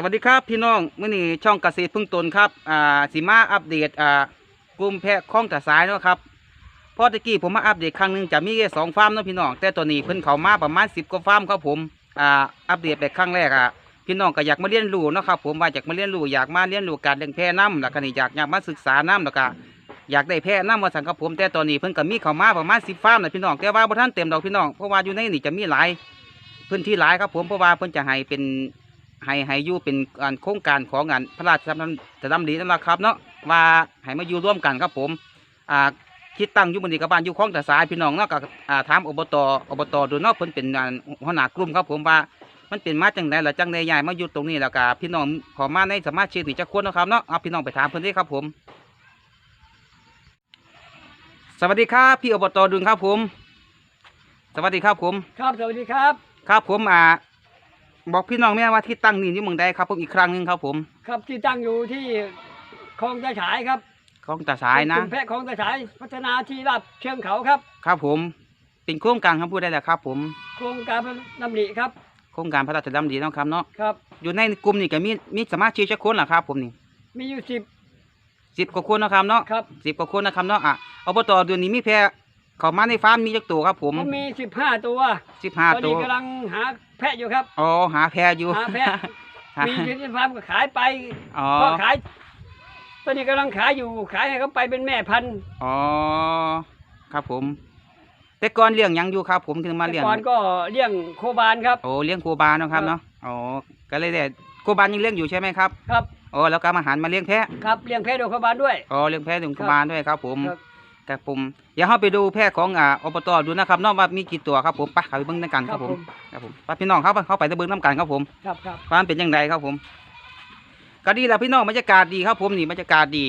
สวัสดีครับพี่น้องมื่อนี้ช่องเกษตรพึ่งตนครับอ่าสีมาอัปเดตอ่ากลุ่มแพะคล้องตะสายเนาะครับพอตะกี้ผมมาอัปเดตครั้งหนึ่งจะมีแค่สองฟาร์มเนาะพี่น้องแต่ตัวนี้เพิ่นเขามาประมาณสิบกว่าฟาร์มครับผมอ่าอัปเดตไปครั้งแรกอะพี่น้องก็อยากมาเรียนรู้เนาะครับผมว่าอยากมาเรียนรู้อยากมาเรียนรู้การเลี้ยงแพะน้ำแล้วก็นี่อยากอยากมาศึกษาน้ำแล้วก็อยากได้แพะน้ำมาสั่งครับผมแต่ตอนนี้เพิ่นก็มีเขามาประมาณสิบฟาร์มนะพี่น้องแต่ว่าบ่ทันเต็มดอกพี่น้องเพราะว่าอยู่ในนี่จะมีหลายพื้นที่หลายครับผมเพราะว่าเพิ่นจะให้เป็น ให้ให้อยู่เป็นการโครงการของงานพระราชดำจะดำดีนั่นแหละครับเนาะว่าให้มาอยู่ร่วมกันครับผมอ่าคิดตั้งอยู่บนนี้กับบ้านอยู่คลองแต่สายพี่น้องเนาะก็อ่าถามอบตอบตดูเนาะเพิ่นเป็นงานหัวหน้ากลุ่มครับผมว่ามันเป็นมาจังไดล่ะจังไดย้ายมาอยู่ตรงนี้แล้วก็พี่น้องขอมาในสมาชิกนี่จะควรเนาะครับเนาะเอาพี่น้องไปถามเพิ่นเด้ครับผม สวัสดีครับพี่อบตดุลครับผม สวัสดีครับผม ครับสวัสดีครับ ครับผมอ่า บอกพี่น้องแม่ว่าที่ตั้งนี่อยู่เมืองใดครับผมอีกครั้งหนึงครับผมครับที่ตั้งอยู่ที่คลองตะฉายครับของตาสายนะกลุ่มแพะคลองตะฉายพัฒนาที่ราบเชิงเขาครับ ครับผม เป็นโครงการคำพูดได้แหละครับผม โครงการพระดำริครับโครงการพระราชดำริเนาะครับเนาะ ครับ อยู่ในกลุ่มนี่ก็มีมีสมาชิกจักคนเหรอครับผมนี่มีอยู่สิบสิบกว่าคนเนาะครับเนาะครับ สิบกว่าคนนะครับเนาะอะอบตเดือนนี้มีแพะ เขามาในฟาร์มมีจักตัวครับ ผมก็มีสิบห้าตัวสิบห้าตอนตันี้วกำลังหาแพะอยู่ครับ อ๋อหาแพะอยู่หาแพะ หามีอยู่ที่ฟาร์มก็ขายไปอ๋อก็ขาย ตอนนี้กำลังขายอยู่ขายให้เขาไปเป็นแม่พันธุ์อ๋อครับผม แต่ก่อนเลี้ยงหยังอยู่ครับ ผมถึงมาแต่เลี้ยงก่อนก็เลี้ยงโคบานครับ โอ้เลี้ยงโคบาเนาะครับครับเนาะอ๋อก็เลยได้โคบานยังเลี้ยงอยู่ใช่ไหมครับครับ อ๋อแล้วก็มาหันมาเลี้ยงแพะครับเลี้ยงแพะโดยโคบานด้วย อ๋อเลี้ยงแพะเลี้ยงครักุบมารด้วยครับ ผม ครับ ครับผมเดี๋ยวเราไปดูแพะของอ่าอบตดูนะครับเนอกว่ามีกี่ตัวครับผมไปเข้าไปเบิ้งน้ำกันครับผมครับผมไปพี่น้องครับเข้าไปเบิ้งน้ำกันครับผมครับครับว่ามันเป็นยังไงครับผมก็ดีแล้วพี่น้องบรรยากาศดีครับผมนี่บรรยากาศดี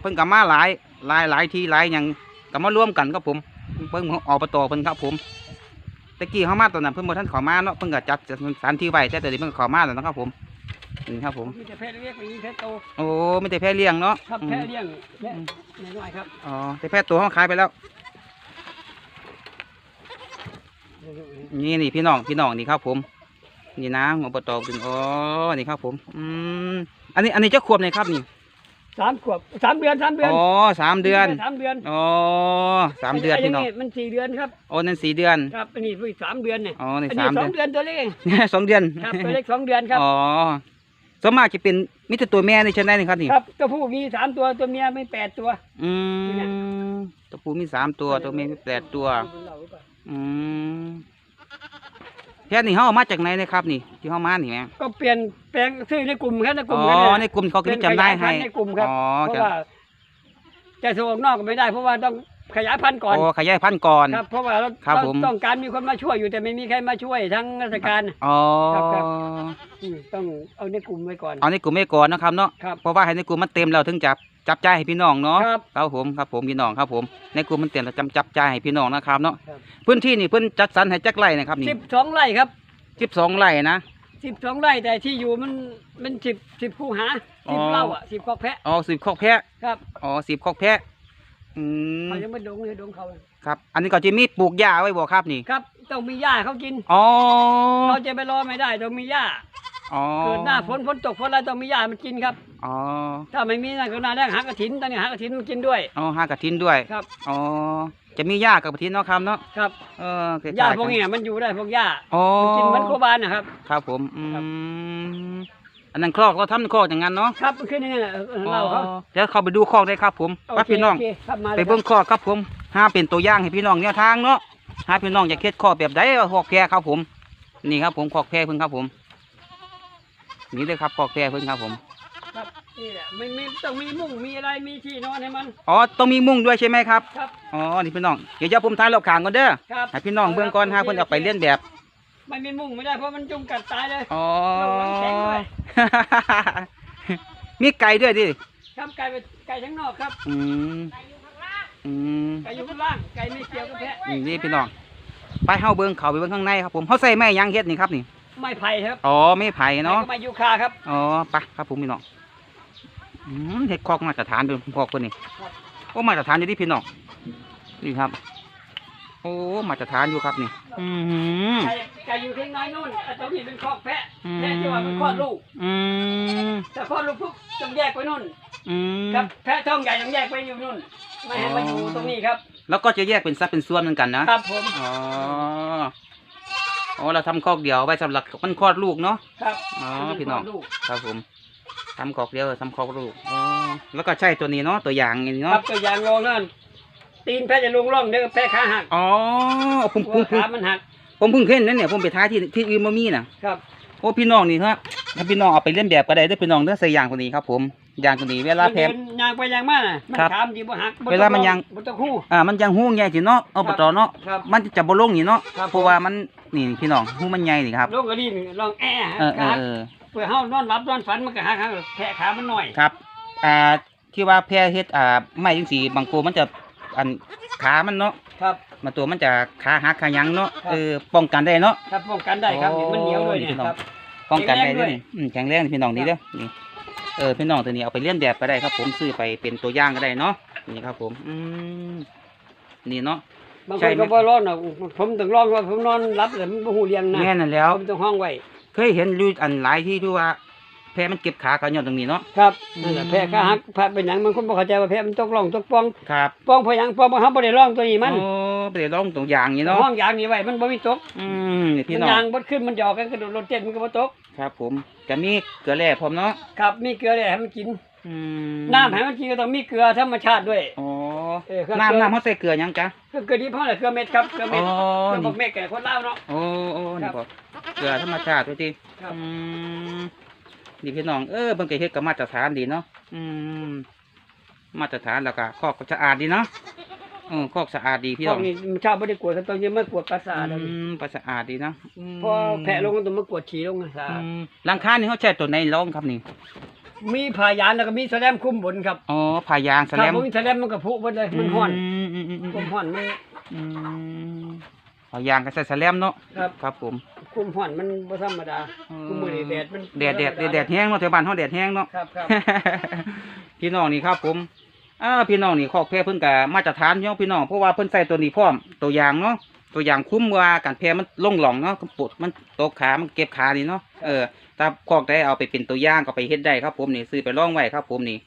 เพิ่นกับมาหลายหลายหลายที่หลายอย่างกับมาร่วมกันครับผม เพิ่งของอบตเพิ่นครับผมตะกี้เขามาตอนนั้นเพิ่นบ่ทันเขอมาเนาะเพิ่นก็จัดสถานที่ไว้แต่ตอนนี้เพิ่นเขอมาแล้วนะครับผม นี่ครับผม มีแต่แพะเล็กๆไม่มีแพะโตโอ้ไม่แต่แพะเลี้ยงเนาะครับอืมแพะเลี้ยงแพะน้อยๆครับอ๋อแต่แพะตัวเขาขายไปแล้ว นี่นี่พี่น้องพี่น้องนี่ครับผม นี่นะอบตดึงอ๋อนี่ครับผมอืมอันนี้อันนี้เจ้าขวบเลยครับนี่สามขวบสามเดือนสามเดือนอ๋อสามเดือนสามเดือนอ๋อสามเดือนพี่น้องไมันสี่เดือนครับโอ้นั่นสี่เดือนครับอันนี้เพิ่งสามเดือนเนี่ยอ๋อนี่อันสานี้มสเดือองนเดือนตัวเล็กเองสองเดือนครับตัวเล็กสองเดือนครับอ๋อ ส่วนมากจะเป็นมิตรตัวแม่นี่ใช่ไหมนี่ครับนี่ครับตัวผู้มีสามตัวตัวเมียมีแปดตัว อืนี่มนะตัวผู้มีสามตัวตัวแม่มีแปดตัวอืมแค่นี้เขาเอามาจากไหนนะครับนี่ ที่เขามานี่แม่ก็เปลี่ยนแปลงซื้อในกลุ่มครับในกอ๋ลุ่มอกันในเนี่ยกลุ่มเขาก็มีจำได้ให้เป็นขยายพันธุ์ในกลุ่มครับอ๋อเพจะราะว่าจะส่งออกนอกก็ไม่ได้เพราะว่าต้อง ขยายพันธุ์ก่อนโอ้ขยายพันธุ์ก่อน ครับเพราะว่าเราครับเราผมต้องการมีคนมาช่วยอยู่แต่ไม่มีใครมาช่วยทั้งราชการ อ๋อครับครับ อืมต้องเอาในกลุ่มไว้ก่อน เอาในกลุ่มไม่ก่อนนะครับเนาะครับ เพราะว่าให้ในกลุ่มมันเต็มแล้วถึงจับจับจ่ายให้พี่น้องเนาะครับ ครับผมครับผมพี่น้องครับผมในกลุ่มมันเต็มแล้วจำจับจ่ายให้พี่น้องนะครับเนาะครับ พื้นที่นี่เพิ่นจัดสรรให้จักไร่นะครับนี่สิบสองไร่ครับสิบสองไร่นะ สิบสองไร่แต่ที่อยู่มันมันสิบสิบคู่หาสิบอ๋อ เล่าอะสิบกอกแพะอ๋อสิบคอกแพะครับ อ๋อสิบคอกแพะ อืมเขายังไม่ดงเลยดงเขาครับ อันนี้ก็จะมีปลูกหญ้าไว้บ่ครับนี่ครับ ต้องมีหญ้าเขากินอ๋อเราจะไปรอไม่ได้ต้องมีหญ้าอ๋อเกิดหน้าฝนฝนตกฝนอะไรต้องมีหญ้ามันกินครับอ๋อถ้าไม่มีนั่นก็หน้าแรกหากระถินตอนนี้หากระถินมันกินด้วยอ๋อหากระทินด้วยครับอ๋อจะมีหญ้ากับกระทินเนาะครับเนาะครับเออคล้ๆหญ้าพวกนเนี้ยมันอยู่ได้พวกหญ้าอ๋อมันกินเหมือนโคบานนะครับ ครับผมอืครับม อันนั้นคลอกเราทำคลอกอย่างนั้นเนาะครับมันขึ้นนี่นะเออเราเขาอ๋อเดี๋ยวเข้าไปดูคอกได้ครับผมโอว่าเคพี่น้องโเคครับมาไปเบิ่งคอกครับผมหาเป็นตัวอย่างให้พี่น้องแนวทางเนาะหาพี่น้องอยากเฮ็ดคอกแบบใดคอกแพรครับผม นี่ครับผมคอกแพรเพิ่นครับผม นี่เลยครับคอกแพรเพิ่นครับผมครับนี่แหละไม่ไม่ต้องมีมุ้งมีอะไรมีที่นอนให้มันอ๋อต้องมีมุ้งด้วยใช่ไหมครับครับอ๋อนี่พี่น้องเดี๋ยวจะผมถ่ายรอบข้างก่อนเด้อครับให้พี่น้องเบิ่งก่อนหาเพิ่นเอาไปเลียนแบบ ไม่มีมุ้งไม่ได้เพราะมันจุ่มกัดตายเลยอ๋อระวังแสงด้วยมีไก่ด้วยดิ ครับไก่ไปไก่ทั้งนอกครับอืม อืม ไก่อยู่ข้างล่างไก่ไม่เกี่ยวกับแพะนี่นี่พี่น้อง ไปเฮาเบิ่งเขาไปเบิ่งข้างในครับผมเฮาใส่ไม้หยังเฮ็ดนี่ครับนี่ ไม่ไผ่ครับอ๋อไม่ไผ่เนาะไม้ก็ไม่ยูคาครับอ๋อไปครับผมพี่น้องอืมเฮ็ดคอกมาตรฐานเป็นคอกคนนี้ครับโอ้มาตรฐานอยู่ที่พี่น้อง นี่ครับ โอ้มาตรฐานอยู่ครับนี่ อืมไก่ไก่อยู่ที่น้อยนู่นไอ้ตรงนี้เป็นคอกแพะอืมแพะที่ว่ามันคลอดลูก อืมแต่คลอดลูกปุ๊บต้องแยกไปนู่นอืมครับแพะท้องใหญ่ต้องแยกไปอยู่นู่นไม่ให้มาอยู่ตรงนี้ครับแล้วก็จะแยกเป็นสัดเป็นส่วนเหมือนกันนะครับผมอ๋ออ๋อเราทำคอกเดียวไว้สำหรับมันคลอดลูกเนาะครับอ๋อพี่น้องคลดลูกครับผมทำคอกเดียวทำคอกลูกอ๋อแล้วก็ใช่ตัวนี้เนาะตัวอย่างนี่ครัเนาะบตัวอย่างลงนั่น ตีนแพะจะลงร่องเด้อแพะขาหักอ๋อผมหัผมผมวขามันหักผมเพิ่งเห็นนั่นเนี่ยผมไปท้ายที่ที่อื่นมามีน่ะ ครับโอ้พี่น้องนี่ครับถ้าพี่น้องเอาไปเล่นแบบก็ได้เด้อพี่น้องเด้อใส่ยางตัวนี้ครับ ผมยางตัวนี้เวลาแพมัมนเดินยางไปยางมาน่ะมันครับขามดีบ่หักบ่เวลามันต้องยาง บ่ต้องหู้อ่ามันยังหู้ใหญ่สิเนาะเอาปตอเนาะครับมันจะบ่ลงนี่เนาะครับเพราะว่ามันนี่พี่น้องหู้มันใหญ่นี่ครับ ลงก็ดีลองแอะเออเอขาอหักเออเพื่อเฮานอนหลับนอนฝันมันก็หักหักแพะขามันหน่อย ครับ อ่าที่ว่าแพรเฮ็ดอ่าไม้จังสีบางตัวมันจะ อันขามันเนาะครับบางตัวมันจะขาหักขาหยังเนาะครับ เออป้องกันได้เนาะ ครับป้องกันได้ครับโอ้มันเหนียวด้วยเนี่ยพี่น้อง ครับ ป้องกันได้แข็งแรงด้ด้ววยย อืมแข็งแรงพี่น้องนี่เด้อนี่เออพี่น้องตัวนี้เอาไปเลี้ยนแบบก็ได้ครับ ผมซื้อไปเป็นตัวอย่างก็ได้เนาะนี่ครับ ผมอืมนี่เนาะ บางใช่คนไหม ก็บ่ร้อนหรอกผมต้องร้องว่าผมนอนหลับแต่มันบ่ฮู้เรียงนะแม่นั่นแล้ว ผมต้องห้องไว้เคยเห็นอยู่อันหลายที่ที่ว่า แพรมันเก็บขากันย้อนตรงนี้เนาะ ครับอืมนั่นแหละแพะขาหักแพะเป็นหยังมันคนบ่เข้าใจว่าแพะมันตกร่องตกปล่องครับปล่องเพราะหยังปล่องบ่เฮาบ่ได้ร่องตัวนี้มันโอ้ไปได้ลองตรงอย่างนี้เนาะ ห้องยางนี้ไว้มันบ่มีตกอืมนี่พี่มันน้อง ยางบ่ขึ้นมันหยอกกันกระโดดรถเต้นมันก็บ่ตก ครับผมจะมีเกลือแร่พร้อมเนาะ ครับมีเกลือแหละให้มันกิน อืมน้ำให้มันกินก็ต้องมีเกลือธรรมชาติด้วย อ๋อเออเครื่อง น้ำเกลือน้ำเขาใส่เกลือหยังจ๊ะเกลือเกลือดิบเฮาแหละเกลือเม็ดครับเกลืออ๋เม็อดเกลือนี่บักเม็ดแก่คนลาวเนาะ โอ้โอ้นี่ครับบ่เกลือธรรมชาติด้วยทีครับ อืม นี่พี่น้องเออเบิ่งก็เฮ็ดกับมาตรฐานดีเนาะอืม มาตรฐานแล้วก็คอกก็สะอาดดีเนาะเออคอกสะอาดดีพี่พน้วอกงนี้มันชาวบ่ได้กวดกันต้องยังมากวดประสาทแล้วอืมประสะอาดดีเนาะอืมพอแพะลงก็ต้องมากวดฉี่ลงสะอาดอืมหลังคานี่เขาใช้ตัวไหนรองครับนี่มีพายานแล้วก็มีแสลมคุ้มบนครับอ๋อผ้ายางแสลถ้ามบ่มีแสลมมันก็ผุหมดเลยมันฮ้อนอืมอืมอืมอืมคุมฮ้อนมัน อืมผ้ายางก็ใส่แสลมเนาะครับ ครับผม คุมฮ้อนมันบ่ธรรมดาคุมมื้อนี้แดดมันแดดแดดแดดแดดแห้งเนาะแถวบ้านเฮาแดดแห้งเนาะ ครับครับ พี่น้องนี่ครับผมอ่าพี่น้องนี่คอกแพรเพิ่นก็มาตรฐานเนาะพี่น้องเพราะว่าเพิ่นใส่ตัวนี้พร้อมตัวอย่างเนาะตัวอย่างคุ้มว่าการแพรมันลงหล่องเนาะปวดมันตกขามันเก็บขานี่เนาะเออถ้าคอกได้เอาไปเป็นตัวอย่างก็ไปเฮ็ดได้ครับผมนี่ซื้อไปลองไว้ครับ ผมนี่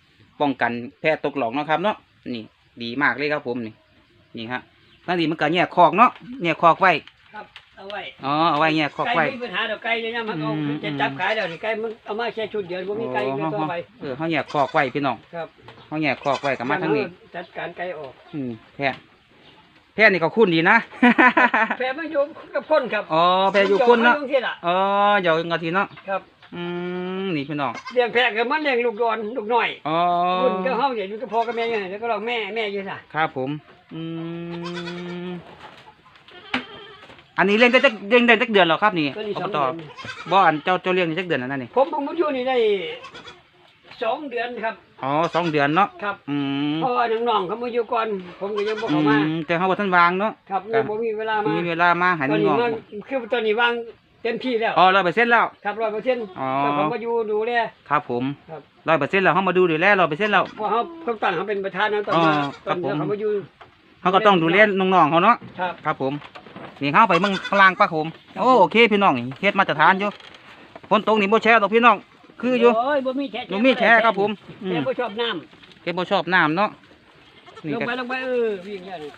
ป้องกันแพรตกหล่องเนาะครับเนาะนี่ ดีมากเลยครับผมนี่ นี่ฮะทั้งนี้มันก็แยกคอกเนาะแยกคอกไว้ครับ เอาไว้อ๋อเอาไว้แยกคอกไก่ไว้ มีปัญหาเดี๋ยวไก่จะยังมันเอาอืม จะจับขายเดี๋ยวนี้ไก่มันเอามาแค่ชุดเดียวบ่มีไก่ก็ต่อไป เออเขาแยกคอกไว้พี่น้องครับ เขาแยกคอกไว้กับมาทั้งนี้ จัดการไก่ออก อืมแพะแพะนี่ก็คุ้นดีนะ แพะมันอยู่กับคนครับอ๋อแพะอยู่คุ้นเนาะมัอยู่ที่ล่ะอ๋อเดี๋ยวกะทีเนาะครับอืมนี่พี่น้องเลี้ยงแพะก็มันเลี้ยงลูกดอนลูกน้อยอ๋อรุ่นก็เฮาอย่าอยู่กับพ่อกับแม่อย่างนี้แล้วก็เราแม่แม่อยู่ซะครับผม อืม อันนี้เลี้ยงได้จักเลี้ยงได้จักเดือนแล้วครับนี่ตัวนี้อสอบงตเดือนบ่อันเจ้าเจ้าเลี้ยงได้จักเดือนแล้วนั่นนี่ผมผมอยู่นี่ได้สองเดือนครับ อ๋อสองเดือนเนาะครับอืมเพราะว่าน้องๆเขามาอยู่ก่อน ผมก็ยังบ่อืเข้ามามแต่เขาบ่ทันวางเนาะครับยังบ่มีเวลามามีเวลามาใหาตอนน้นี้องมันคือตอนนี้วางเต็มที่แล้วๆอ๋อร้อยเปอร์เซ็นต์แล้ว ครับร้อยเปอร์เซ็นต์อ๋อ แต่ผมก็อยู่ดูแล ครับผมครับ ร้อยเปอร์เซ็นต์แล้วเขามาดูดูแลร้อยเปอร์เซ็นต์แล้ว เพราะเขาเขาตั้งเขาเป็นประธานนะตอนอ๋อมาคตรัอบนผม เขามาอยู่เขาก็ต้องดูแลน้องๆเขาเนาะครับ ครับผม นี่เข้าไปเมืองพลางปะผมโอ้โอเคพี่น้องนี่เฮ็ดมาตรฐานอยู่ฝนตกนี่บ่แช่ดอกพี่น้อง คืออยู่โอ้ยบ่มีแช่บ่มีแช่ครับผมอืมแช่บ่ชอบน้เก็บบ่ชอบน้ำเนาะำนี่ลงก็ไปลงไปเออวิ่งอย่างนี้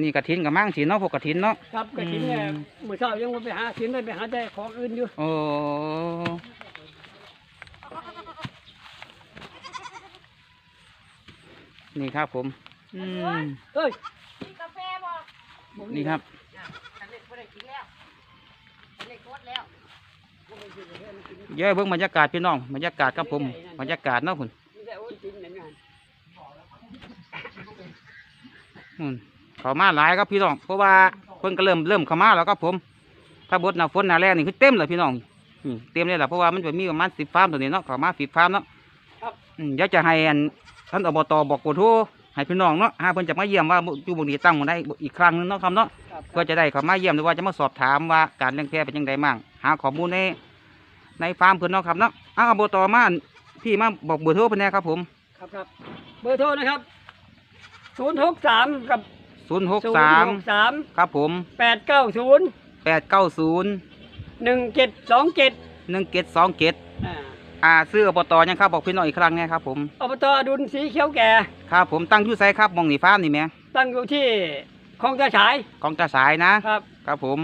นี่กระถินกับมั่งสีเนาะพวกกระถินเนาะครับกระถิ่นเนี่ยอืมมื้อเช้ายังบ่ไปหาถิ่นเลยไปหาแต่ของอื่นอยู่โอ้นี่ครับผม อืมเอ้ยกาแฟบ่นี่ครับ ฉันเล็กบ่ได้กินแล้วฉันเล็กหมดแล้วเยอะเบิ่งบรรยากาศพี่น้องบรรยากาศครับผมบรรยากาศเนาะคุณมีแต่โอนกินนั่นน่ะอืมเขามาหลายครับพี่น้องเพราะว่าเพิ่นก็เริ่มเริ่มเข้ามาแล้วครับผม ถ้าบดหน้าฝนหน้าแรงนี่คือเต็มเลยพี่น้องอืมเต็มเลยแหละเพราะว่ามันจะมีประมาณสิบฟาร์มตัวนี้เนาะเขามาสิบฟาร์มเนาะครับอืมเดี๋ยวจะให้อันท่านอบตบอกกดโทร ให้พี่น้องเนาะหาเพิ่นจะมาเยี่ยมว่าอยู่บนนี้ตั้งมาได้อีกครั้งหนึงเนาะครับเนาะครับเพื่อจะได้เขามาเยี่ยมหรือว่าจะมาสอบถามว่าการเลี้ยงแพะเป็นยังไงมั่งหาข้อมูลในในฟาร์มเพิ่นเนาะครับเนาะอ้าวอบตมาพี่มาบอกเบอร์โทรเพิ่นแหน่ครับผมครับครับเบอร์โทรนะครับ063กับศูนย์หกศูนสาย์มหกสามครับผมแปดเก้าศูนย์แปดเก้าศูนย์หนึ่งเจ็ดสองเจ็ดหนึ่งเจ็ดสองเจ็ด อ่าอ่าซื้ออบตยังครับบอกพี่น้องอีกครั้งเนี่ยครับผมอบตอดุลสีเขียวแก่ ครับผมตั้งอยุ่ไซครับมองนี่ฟ้าร์มนี่แหม่ตั้งอยู่ที่คลองตาฉายของตาสายนะครับครับผม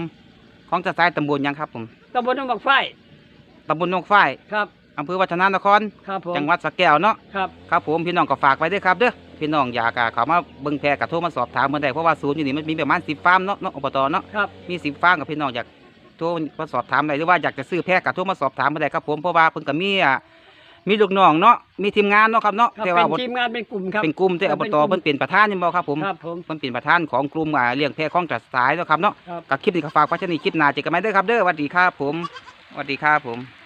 ของตาสายตำบลยังครับผมตำบลหนองบักไฟตำบลนกฝ้ายครับ อำเภอวัฒนานคร ครับผมจังหวัดสระแก้วเนาะครับ ครับผมพี่น้องก็ฝากไว้ด้วยครับเด้อพี่น้องอยากอะเขามาเบิ่งแพรกับโทรมาสอบถามเมื่อใดเพราะว่าศูนย์อยู่นี่มันมีประมาณสิบฟาร์มเนาะเนาะอบตเนาะครับ มีสิบฟาร์มกับพี่น้องอยากโทรมาสอบถามอะไรหรือว่าอยากจะซื้อแพรกับโทรมาสอบถามเมื่อใดครับผมเพราะว่าเพิ่นก็มีอะมีลูกน้องเนาะมีทีมงานเนาะครับเนาะครับแต่เป็ว่านทีมงานเป็นกลุ่มครับ เป็นกลุ่มแต่ครัอบเป็นตกลุ่มเพิ่นเป็นประธานนี่บ่ครับผมครับผมเพิ่นเป็นประธานของกลุ่มอ่าเลี้ยงแพะของจัดสายเนาะครับเนาะครับ กับคลิปนี้ก็ฝากไว้ชนี้คลิปหน้าเจอกันใหม่เด้อครับเด้อสวัสดีครับผมสวัสดีครับผม